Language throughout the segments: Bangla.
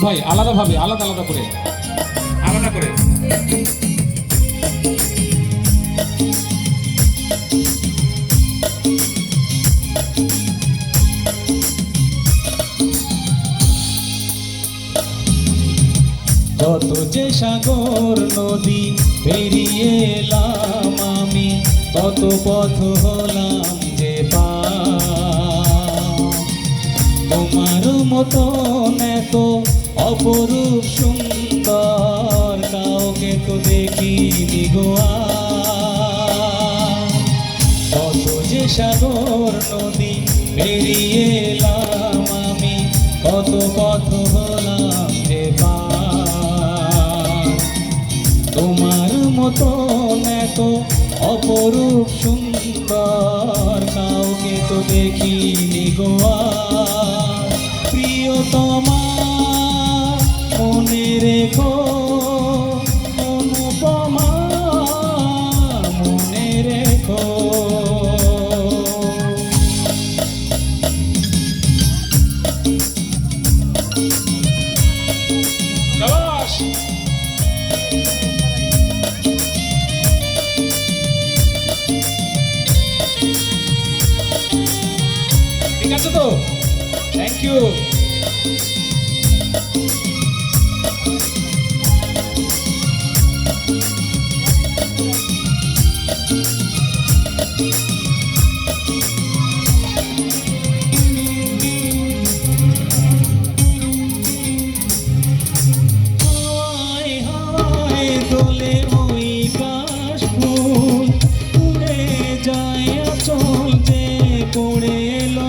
ভাই আলাদা ভাবে আলাদা আলাদা করে। আলাদা করে। কত যে সাগর নদী পেরিয়ে এলাম আমি কত পথ হলাম মতন এত অপরূপ সুন্দর, কাউকে তো দেখিনি গোয়া কত যে সাগর নদী পেরিয়ে এলাম আমি, কত পথ হলাম তোমার মতন এত অপরূপ সুন্দর, কাউকে তো দেখিনি গোয়া প্রিয়তমা মনে রেখো অনুপমা মনে রেখো। ঠিক আছে তো? থ্যাংক ইউ যায় আচল যে পড়ে এলো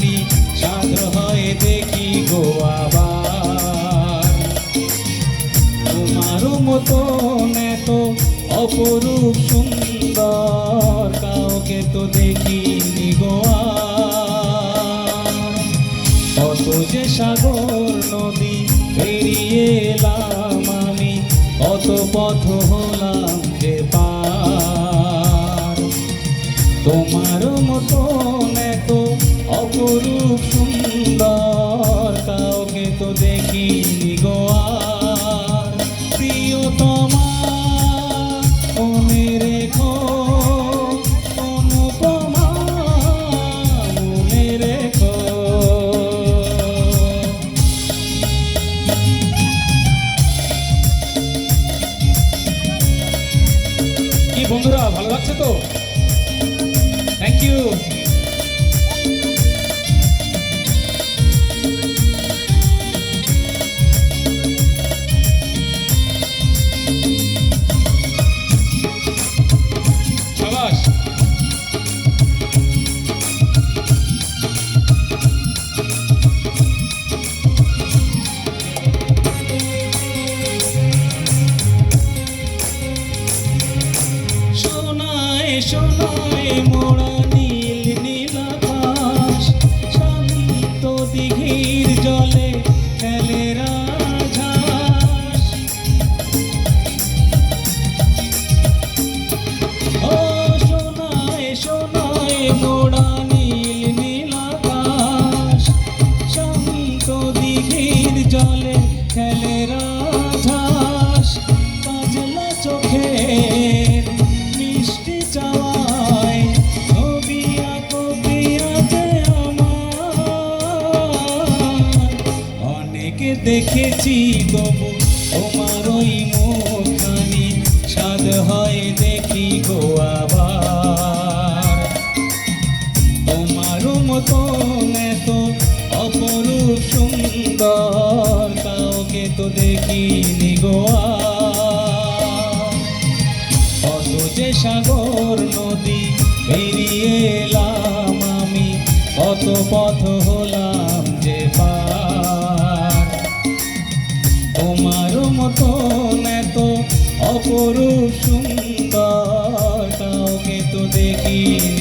অপরূপ সুন্দর কাউকে তো দেখিনি গোয়া কত যে সাগর নদী পেরিয়ে এলাম আমি, কত পথ হলাম যে পার। তোমার মতন এত অপরূপ সুন্দর বন্ধুরা ভালো লাগছে তো? থ্যাংক ইউ সোনায় সোনায় মোড়া দেখেছি তবু তোমার ওই মুখখানি, স্বাদ হয় দেখি গো আবার। তোমার মতন এত অপরূপ সুন্দর, কাউকে তো দেখিনি গোয়া কত যে সাগর এলাম আমি কত পথ হলাম যে পার। তোমার মতন এত অপরূপ সুন্দর কাউকে তো দেখিনি।